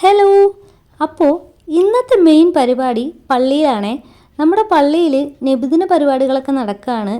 Hello. അപ്പോൾ ഇന്നത്തെ main പരിപാടി പള്ളിയിലാണേ. നമ്മുടെ പള്ളിയിൽ നബിദിന പരിപാടികളൊക്കെ നടക്കുകയാണ്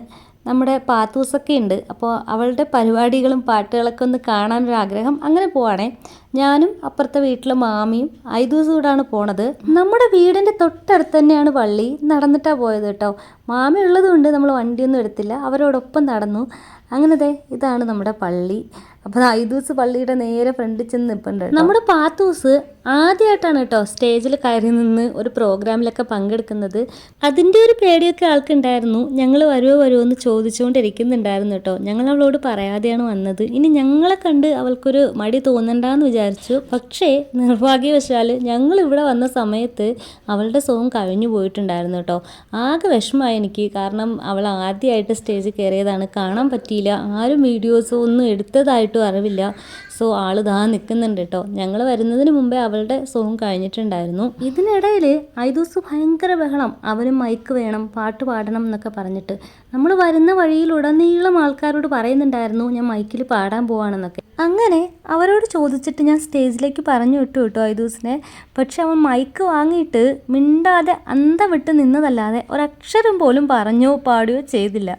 നമ്മുടെ പാത്തൂസൊക്കെ ഉണ്ട്. അപ്പോൾ അവളുടെ പരിപാടികളും പാട്ടുകളൊക്കെ ഒന്ന് കാണാനൊരാഗ്രഹം അങ്ങനെ പോവാണേ. ഞാനും അപ്പുറത്തെ വീട്ടിലെ മാമിയും ഐദൂസ് കൂടാണ് പോണത്. നമ്മുടെ വീടിന്റെ തൊട്ടടുത്ത് തന്നെയാണ് പള്ളി. നടന്നിട്ടാണ് പോയത് കേട്ടോ. മാമി ഉള്ളതുകൊണ്ട് നമ്മൾ വണ്ടിയൊന്നും എടുത്തില്ല. അവരോടൊപ്പം നടന്നു. അങ്ങനത്തെ ഇതാണ് നമ്മുടെ പള്ളി. അപ്പോൾ ഐദൂസ് പള്ളിയുടെ നേരെ ഫ്രണ്ടിൽ ചെന്ന് നിൽപ്പുണ്ട്. നമ്മുടെ പാത്തൂസ് ആദ്യമായിട്ടാണ് കേട്ടോ സ്റ്റേജിൽ കയറി നിന്ന് ഒരു പ്രോഗ്രാമിലൊക്കെ പങ്കെടുക്കുന്നത്. അതിന്റെ ഒരു പേടിയൊക്കെ ആൾക്കുണ്ടായിരുന്നു. ഞങ്ങൾ വരുമോ വരുമോ എന്ന് ചോദിച്ചുകൊണ്ടിരിക്കുന്നുണ്ടായിരുന്നു കേട്ടോ. ഞങ്ങൾ അവളോട് പറയാതെയാണ് വന്നത്. ഇനി ഞങ്ങളെ കണ്ട് അവൾക്കൊരു മടി തോന്നണ്ടെന്ന് വിചാരിച്ചു. പക്ഷേ നിർഭാഗ്യവശാൽ ഞങ്ങൾ ഇവിടെ വന്ന സമയത്ത് അവളുടെ സോങ് കഴിഞ്ഞു പോയിട്ടുണ്ടായിരുന്നു കേട്ടോ. ആകെ വിഷമമായി എനിക്ക്. കാരണം അവൾ ആദ്യമായിട്ട് സ്റ്റേജിൽ കയറിയതാണ്. കാണാൻ പറ്റിയില്ല. ആരും വീഡിയോസോ ഒന്നും എടുത്തതായിട്ടും അറിവില്ല. സോ ആൾ ദാ നിൽക്കുന്നുണ്ട് കേട്ടോ ഞങ്ങൾ വരുന്നതിന് മുമ്പേ അവളുടെ സോങ് കഴിഞ്ഞിട്ടുണ്ടായിരുന്നു. ഇതിനിടയിൽ ഐദൂസ് ഭയങ്കര ബഹളം. അവനും മൈക്ക് വേണം പാട്ട് പാടണം എന്നൊക്കെ പറഞ്ഞിട്ട്. നമ്മൾ വരുന്ന വഴിയിൽ ഉടനീളം ആൾക്കാരോട് പറയുന്നുണ്ടായിരുന്നു ഞാൻ മൈക്കിൽ പാടാൻ പോവാണെന്നൊക്കെ. അങ്ങനെ അവരോട് ചോദിച്ചിട്ട് ഞാൻ സ്റ്റേജിലേക്ക് പറഞ്ഞു വിട്ടു കേട്ടോ ഐദൂസിനെ പക്ഷെ അവൻ മൈക്ക് വാങ്ങിയിട്ട് മിണ്ടാതെ അന്ത വിട്ട് നിന്നതല്ലാതെ ഒരക്ഷരം പോലും പറഞ്ഞോ പാടുകയോ ചെയ്തില്ല.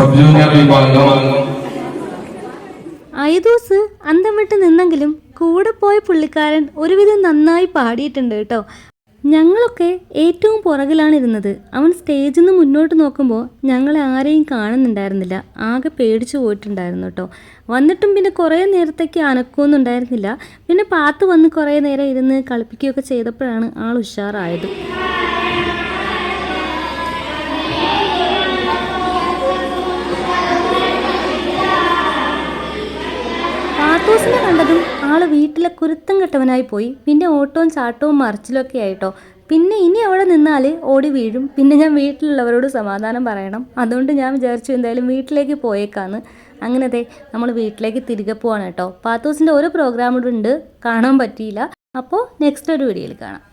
സബ് അന്തം വിട്ട് നിന്നെങ്കിലും കൂടെ പോയ പുള്ളിക്കാരൻ ഒരുവിധം നന്നായി പാടിയിട്ടുണ്ട് കേട്ടോ. ഞങ്ങളൊക്കെ ഏറ്റവും പുറകിലാണ് ഇരുന്നത്. അവൻ സ്റ്റേജിൽ നിന്ന് മുന്നോട്ട് നോക്കുമ്പോൾ ഞങ്ങളെ ആരെയും കാണുന്നുണ്ടായിരുന്നില്ല. ആകെ പേടിച്ചു പോയിട്ടുണ്ടായിരുന്നു കേട്ടോ. വന്നിട്ടും പിന്നെ കുറേ നേരത്തേക്ക് അനക്കമൊന്നും ഉണ്ടായിരുന്നില്ല പിന്നെ പാത്ത് വന്ന് കുറേ നേരം ഇരുന്ന് കളിപ്പിക്കുകയൊക്കെ ചെയ്തപ്പോഴാണ് ആൾ ഉഷാറായത്. കണ്ടതും വീട്ടിലെ കുരുത്തം കെട്ടവനായി പോയി. പിന്നെ ഓട്ടവും ചാട്ടവും മറിച്ചിലൊക്കെ ആയിട്ടോ. പിന്നെ ഇനി അവിടെ നിന്നാൽ ഓടി വീഴും. പിന്നെ ഞാൻ വീട്ടിലുള്ളവരോട് സമാധാനം പറയണം. അതുകൊണ്ട് ഞാൻ വിചാരിച്ചു എന്തായാലും വീട്ടിലേക്ക് പോയേക്കാന്ന്. അങ്ങനെ അതെ നമ്മൾ വീട്ടിലേക്ക് തിരികെ പോവാണ് കേട്ടോ. പാത്തൂസിന്റെ ഒരു പ്രോഗ്രാം കൂടെ ഉണ്ട്. കാണാൻ പറ്റിയില്ല. അപ്പോൾ നെക്സ്റ്റ് ഒരു വീഡിയോയിൽ കാണാം.